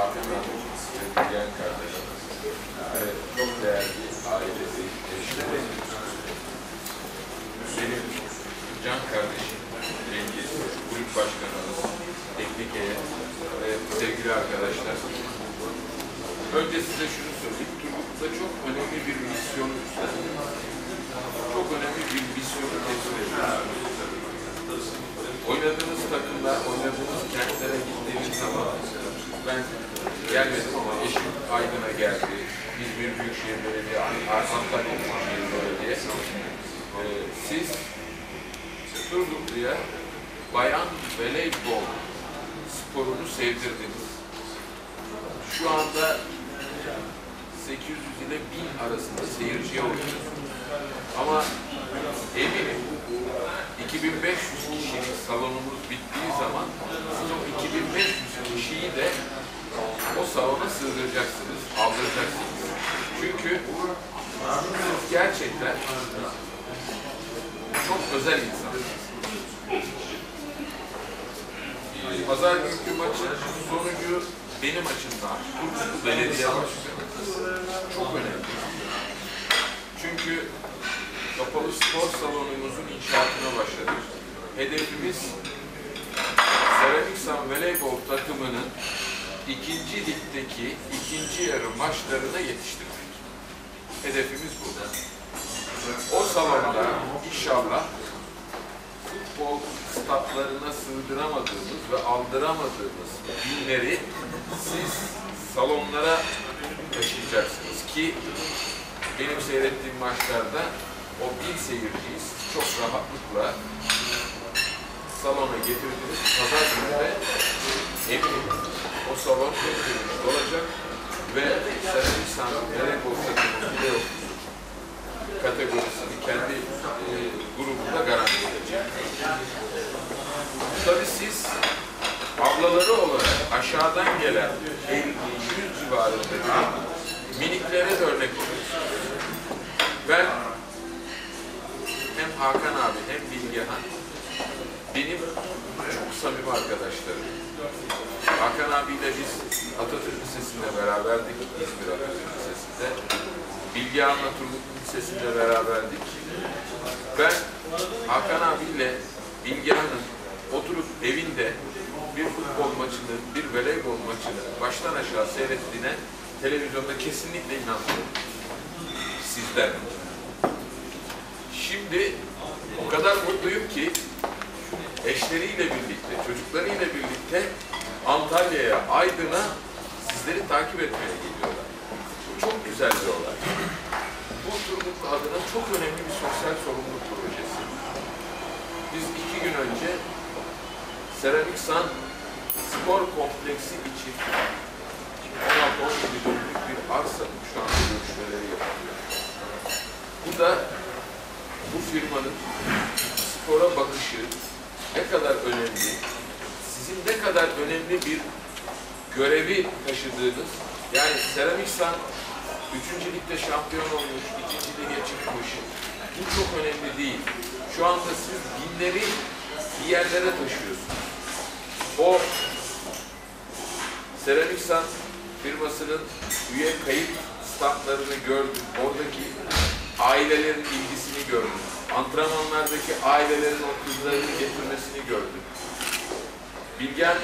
Ve Bilgen kardeşimiz ve çok değerli ailesi, eşleri, can kardeşim, Cengiz, kulüp başkanımız, teknik heyet ve sevgili arkadaşlar. Önce şunu söyleyeyim, Turgut'ta çok önemli bir misyonu üstlendim. Çok önemli bir misyonu ediyoruz. Oynadığınız takımlar, oynadığınız kentlere gittiğiniz zaman ben gelmedim ama eşim Aydın'a geldi. İzmir Büyükşehir Belediye, Antalya Büyükşehir Belediye. Ee, siz Turgutlu'ya bayan voleybol sporunu sevdirdiniz. Şu anda 800 ile 1000 arasında seyirciye oynuyorsunuz. Ama eminim 2500 kişilik salonumuz bittiği zaman siz o 2500 kişiyi de o salona sığdıracaksınız, aldıracaksınız. Çünkü siz gerçekten çok özel insansınız. Pazar günkü maçın sonucu benim açımdan Turgutlu Belediye Başkanı çok önemli. Çünkü kapalı spor salonumuzun inşaatına başladık. Hedefimiz Seramiksan voleybol takımının ikinci ligdeki ikinci yarı maçlarına yetiştirmek. Hedefimiz bu. O salonda inşallah futbol statlarına sığdıramadığımız ve aldıramadığımız günleri siz salonlara taşıyacaksınız ki benim seyrettiğim maçlarda o bin seyirciyi siz çok rahatlıkla salona getirdiniz. Pazar günü de ablaları olarak aşağıdan gelen 50 100 civarındaki miniklere de örnek oluyorsunuz. Ben hem Hakan abi hem Bilgehan benim çok samimi arkadaşlarım. Hakan abiyle biz Atatürk Lisesi'nde beraberdik, İzmir Atatürk Lisesi'nde. Bilgehan'la Turgut Lisesi'nde beraberdik. Ben Hakan abiyle Bilgehan'ın oturup evinde bir futbol maçını, bir voleybol maçını baştan aşağı seyrettiğine televizyonda kesinlikle inanmıyorum. Sizden. Şimdi o kadar mutluyum ki eşleriyle birlikte, çocuklarıyla birlikte Antalya'ya, Aydın'a sizleri takip etmeye geliyorlar. Bu çok güzel bir olay. Bu Turgutlu adına çok önemli bir sosyal sorumluluk projesi. Biz iki gün önce Seramik San spor kompleksi için 16-17 dönümlük bir arsanın şu anda görüşmeleri yapılıyor. Bu da bu firmanın spora bakışı ne kadar önemli, sizin ne kadar önemli bir görevi taşıdığınız, yani Seramiksan 3. ligde şampiyon olmuş, 2. lige çıkmış, bu çok önemli değil. Şu anda siz binleri bir yerlere taşıyorsunuz. O Seramiksan firmasının üye kayıt standlarını gördüm. Oradaki ailelerin ilgisini gördüm. Antrenmanlardaki ailelerin o kızlarını getirmesini gördüm. Bilgen